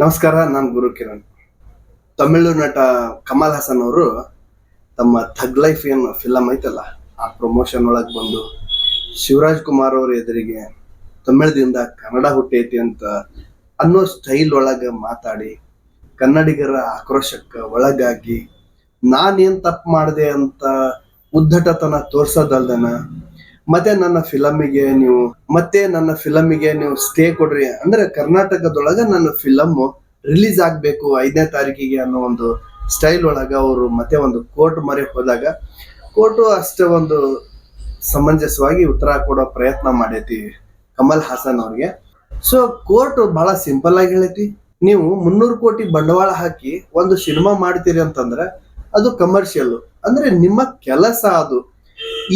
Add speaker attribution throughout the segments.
Speaker 1: ನಮಸ್ಕಾರ, ನಾನು ಗುರು ಕಿರಣ್. ತಮಿಳು ನಟ ಕಮಲ್ ಹಾಸನ್ ಅವರು ತಮ್ಮ ಥಗ್ ಲೈಫ್ ಏನು ಫಿಲಮ್ ಐತಲ್ಲ, ಆ ಪ್ರಮೋಷನ್ ಒಳಗೆ ಬಂದು ಶಿವರಾಜ್ ಕುಮಾರ್ ಅವ್ರ ಎದುರಿಗೆ ತಮಿಳದಿಂದ ಕನ್ನಡ ಹುಟ್ಟೈತಿ ಅಂತ ಅನ್ನೋ ಸ್ಟೈಲ್ ಒಳಗೆ ಮಾತಾಡಿ ಕನ್ನಡಿಗರ ಆಕ್ರೋಶಕ್ಕೆ ಒಳಗಾಗಿ ನಾನೇನು ತಪ್ಪು ಮಾಡಿದೆ ಅಂತ ಉದ್ದಟತನ ತೋರ್ಸೋದಲ್ದನ ಮತ್ತೆ ನನ್ನ ಫಿಲಮಿಗೆ ನೀವು, ಮತ್ತೆ ನನ್ನ ಫಿಲಮಿಗೆ ನೀವು ಸ್ಟೇ ಕೊಡ್ರಿ. ಅಂದ್ರೆ ಕರ್ನಾಟಕದೊಳಗ ನನ್ನ ಫಿಲಮ್ ರಿಲೀಸ್ ಆಗ್ಬೇಕು ಐದನೇ ತಾರೀಕಿಗೆ ಅನ್ನೋ ಒಂದು ಸ್ಟೈಲ್ ಒಳಗ ಅವರು ಮತ್ತೆ ಒಂದು ಕೋರ್ಟ್ ಮರೆ ಹೋದಾಗ ಕೋರ್ಟು ಅಷ್ಟೇ ಒಂದು ಸಮಂಜಸವಾಗಿ ಉತ್ತರ ಕೊಡೋ ಪ್ರಯತ್ನ ಮಾಡೈತಿ ಕಮಲ್ ಹಾಸನ್ ಅವ್ರಿಗೆ. ಸೊ ಕೋರ್ಟ್ ಬಹಳ ಸಿಂಪಲ್ ಆಗಿ ಹೇಳೈತಿ. ನೀವು ಮುನ್ನೂರು ಕೋಟಿ ಬಂಡವಾಳ ಹಾಕಿ ಒಂದು ಸಿನಿಮಾ ಮಾಡ್ತೀರಿ ಅಂತಂದ್ರೆ ಅದು ಕಮರ್ಷಿಯಲ್ ಅಂದ್ರೆ ನಿಮ್ಮ ಕೆಲಸ ಅದು.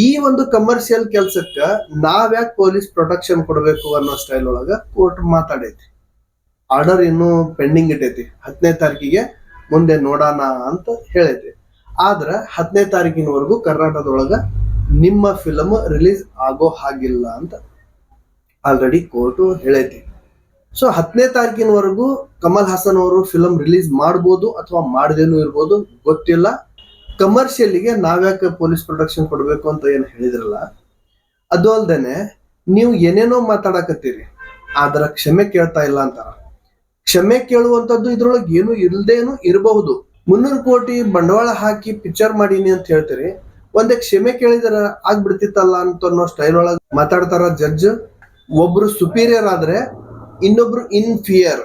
Speaker 1: ಈ ಒಂದು ಕಮರ್ಷಿಯಲ್ ಕೆಲ್ಸಕ್ಕ ನಾವ್ಯಾಕೆ ಪೊಲೀಸ್ ಪ್ರೊಟೆಕ್ಷನ್ ಕೊಡಬೇಕು ಅನ್ನೋ ಸ್ಟೈಲ್ ಒಳಗ ಕೋರ್ಟ್ ಮಾತಾಡೈತಿ. ಆರ್ಡರ್ ಇನ್ನೂ ಪೆಂಡಿಂಗ್ ಇಟ್ಟೈತಿ. ಹತ್ತನೇ ತಾರೀಕಿಗೆ ಮುಂದೆ ನೋಡೋಣ ಅಂತ ಹೇಳೈತಿ ಆದ್ರ ಹತ್ತನೇ ತಾರೀಕಿನವರೆಗೂ ಕರ್ನಾಟಕದೊಳಗ ನಿಮ್ಮ ಫಿಲಮ್ ರಿಲೀಸ್ ಆಗೋ ಹಾಗಿಲ್ಲ ಅಂತ ಆಲ್ರೆಡಿ ಕೋರ್ಟು ಹೇಳೈತಿ. ಸೊ ಹತ್ತನೇ ತಾರೀಕಿನವರೆಗೂ ಕಮಲ್ ಹಾಸನ್ ಅವರು ಫಿಲಮ್ ರಿಲೀಸ್ ಮಾಡ್ಬೋದು ಅಥವಾ ಮಾಡದೇನು ಇರ್ಬೋದು ಗೊತ್ತಿಲ್ಲ. ಕಮರ್ಷಿಯಲಿಗೆ ನಾವ್ಯಾಕೆ ಪೊಲೀಸ್ ಪ್ರೊಟೆಕ್ಷನ್ ಕೊಡಬೇಕು ಅಂತ ಏನು ಹೇಳಿದ್ರಲ್ಲ, ಅದು ಅಲ್ದೇನೆ ನೀವು ಏನೇನೋ ಮಾತಾಡಕತ್ತೀರಿ, ಆದ್ರ ಕ್ಷಮೆ ಕೇಳ್ತಾ ಇಲ್ಲ ಅಂತಾರ. ಕ್ಷಮೆ ಕೇಳುವಂತದ್ದು ಇದ್ರೊಳಗೆ ಏನು ಇಲ್ದೇನು ಇರಬಹುದು. ಮುನ್ನೂರು ಕೋಟಿ ಬಂಡವಾಳ ಹಾಕಿ ಪಿಕ್ಚರ್ ಮಾಡೀನಿ ಅಂತ ಹೇಳ್ತೀರಿ, ಒಂದೇ ಕ್ಷಮೆ ಕೇಳಿದ್ರ ಆಗ್ಬಿಡ್ತಿತ್ತಲ್ಲ ಅಂತ ಅನ್ನೋ ಸ್ಟೈಲ್ ಒಳಗೆ ಮಾತಾಡ್ತಾರ ಜಡ್ಜ್ ಒಬ್ರು ಸುಪೀರಿಯರ್ ಆದ್ರೆ ಇನ್ನೊಬ್ರು ಇನ್ಫಿಯರ್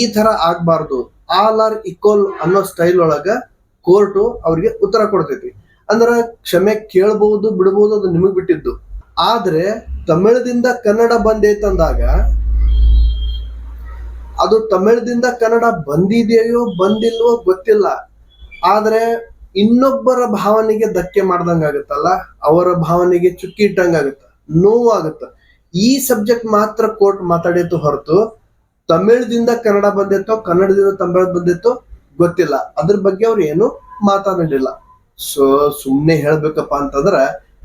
Speaker 1: ಈ ತರ ಆಗ್ಬಾರ್ದು. ಆಲ್ ಆರ್ ಈಕ್ವಲ್ ಅನ್ನೋ ಸ್ಟೈಲ್ ಒಳಗ ಕೋರ್ಟು ಅವ್ರಿಗೆ ಉತ್ತರ ಕೊಡ್ತೈತಿ. ಅಂದ್ರ ಕ್ಷಮೆ ಕೇಳಬಹುದು ಬಿಡಬಹುದು ಅದು ನಿಮಗ್ ಬಿಟ್ಟಿದ್ದು. ಆದ್ರೆ ತಮಿಳದಿಂದ ಕನ್ನಡ ಬಂದೈತಂದಾಗ, ಅದು ತಮಿಳದಿಂದ ಕನ್ನಡ ಬಂದಿದೆಯೋ, ಬಂದಿಲ್ವೋ ಗೊತ್ತಿಲ್ಲ. ಆದ್ರೆ ಇನ್ನೊಬ್ಬರ ಭಾವನೆಗೆ ಧಕ್ಕೆ ಮಾಡ್ದಂಗಾಗತ್ತಲ್ಲ ಅವರ ಭಾವನೆಗೆ ಚುಕ್ಕಿ ಇಟ್ಟಂಗಾಗತ್ತ ನೋವಾಗುತ್ತ ಈ ಸಬ್ಜೆಕ್ಟ್ ಮಾತ್ರ ಕೋರ್ಟ್ ಮಾತಾಡಿತ್ತು ಹೊರತು, ತಮಿಳದಿಂದ ಕನ್ನಡ ಬಂದಿತ್ತೋ, ಕನ್ನಡದಿಂದ ತಮಿಳ್ ಬಂದಿತ್ತೋ ಗೊತ್ತಿಲ್ಲ. ಅದ್ರ ಬಗ್ಗೆ ಅವ್ರು ಏನು ಮಾತಾಡಲಿಲ್ಲ. ಸೊ, ಸುಮ್ನೆ ಹೇಳ್ಬೇಕಪ್ಪ ಅಂತಂದ್ರ,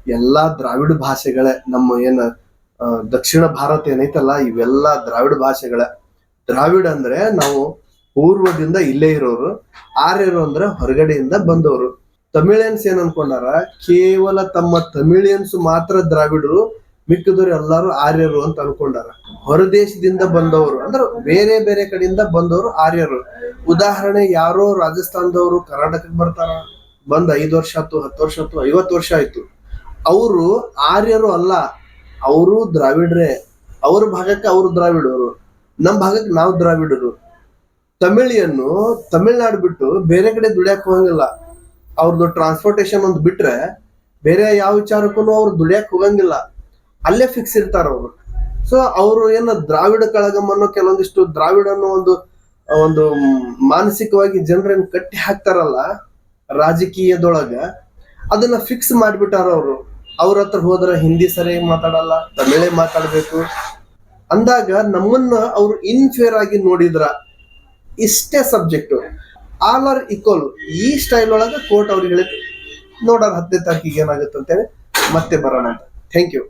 Speaker 1: ಎಲ್ಲಾ ದ್ರಾವಿಡ ಭಾಷೆಗಳೇ, ನಮ್ಮ ಏನ ದಕ್ಷಿಣ ಭಾರತ ಏನೈತಲ್ಲ, ಇವೆಲ್ಲಾ ದ್ರಾವಿಡ ಭಾಷೆಗಳೇ. ದ್ರಾವಿಡ ಅಂದ್ರೆ ನಾವು ಪೂರ್ವದಿಂದ ಇಲ್ಲೇ ಇರೋರು, ಆರ್ಯರು ಅಂದ್ರೆ ಹೊರಗಡೆಯಿಂದ ಬಂದವರು. ತಮಿಳಿಯನ್ಸ್ ಏನ್ ಅನ್ಕೊಂಡಾರ, ಕೇವಲ ತಮ್ಮ ತಮಿಳಿಯನ್ಸ್ ಮಾತ್ರ ದ್ರಾವಿಡರು, ಮಿಕ್ಕಿದವರು ಎಲ್ಲಾರು ಆರ್ಯರು ಅಂತ ಅನ್ಕೊಂಡಾರ. ಹೊರದೇಶದಿಂದ ಬಂದವರು, ಅಂದ್ರೆ ಬೇರೆ ಬೇರೆ ಕಡೆಯಿಂದ ಬಂದವರು ಆರ್ಯರು. ಉದಾಹರಣೆ, ಯಾರೋ ರಾಜಸ್ಥಾನದವರು ಕರ್ನಾಟಕಕ್ಕೆ ಬರ್ತಾರ, ಬಂದ್ ಐದು ವರ್ಷ ಆಯ್ತು, ಹತ್ತು ವರ್ಷ ಆಯ್ತು, ಐವತ್ತು ವರ್ಷ ಆಯ್ತು. ಅವರು ಆರ್ಯರು ಅಲ್ಲ, ಅವರು ದ್ರಾವಿಡ್ರೆ. ಅವ್ರ ಭಾಗಕ್ಕೆ ಅವರು ದ್ರಾವಿಡರು ನಮ್ಮ ಭಾಗಕ್ಕೆ ನಾವು ದ್ರಾವಿಡರು. ತಮಿಳಿಯನ್ನು ತಮಿಳ್ನಾಡು ಬಿಟ್ಟು ಬೇರೆ ಕಡೆ ದುಡಿಯಕ್ ಹೋಗಂಗಿಲ್ಲ. ಅವ್ರದ್ದು ಟ್ರಾನ್ಸ್ಪೋರ್ಟೇಶನ್ ಒಂದು ಬಿಟ್ರೆ ಬೇರೆ ಯಾವ ವಿಚಾರಕ್ಕೂ ಅವ್ರು ದುಡಿಯಕ್ ಹೋಗಂಗಿಲ್ಲ. ಅಲ್ಲೇ ಫಿಕ್ಸ್ ಇರ್ತಾರ ಅವರು. ಸೊ ಅವರು ಏನು ದ್ರಾವಿಡ ಕಳಗಮ್ ಅನ್ನೋ ಕೆಲವೊಂದಿಷ್ಟು ದ್ರಾವಿಡ ಅನ್ನೋ ಒಂದು ಒಂದು ಮಾನಸಿಕವಾಗಿ ಜನರನ್ನ ಕಟ್ಟಿ ಹಾಕ್ತಾರಲ್ಲ ರಾಜಕೀಯದೊಳಗ, ಅದನ್ನ ಫಿಕ್ಸ್ ಮಾಡಿಬಿಟ್ಟಾರ ಅವರು. ಅವ್ರ ಹತ್ರ ಹೋದ್ರೆ ಹಿಂದಿ ಸರಿಯಾಗಿ ಮಾತಾಡಲ್ಲ, ತಮಿಳೇ ಮಾತಾಡ್ಬೇಕು. ಅಂದಾಗ ನಮ್ಮನ್ನ ಅವ್ರು ಇನ್ಫೇರ್ ಆಗಿ ನೋಡಿದ್ರ ಇಷ್ಟೇ ಸಬ್ಜೆಕ್ಟ್ ಆಲ್ ಆರ್ ಈಕ್ವಲ್ ಈ ಸ್ಟೈಲ್ ಒಳಗ ಕೋರ್ಟ್ ಅವ್ರಿಗೆ ನೋಡೋಣ ಹತ್ತನೇ ತಾರೀಕಿಗೆ ಏನಾಗುತ್ತೆ ಅಂತೇಳಿ ಮತ್ತೆ ಬರೋಣ ಅಂತ ಥ್ಯಾಂಕ್ ಯು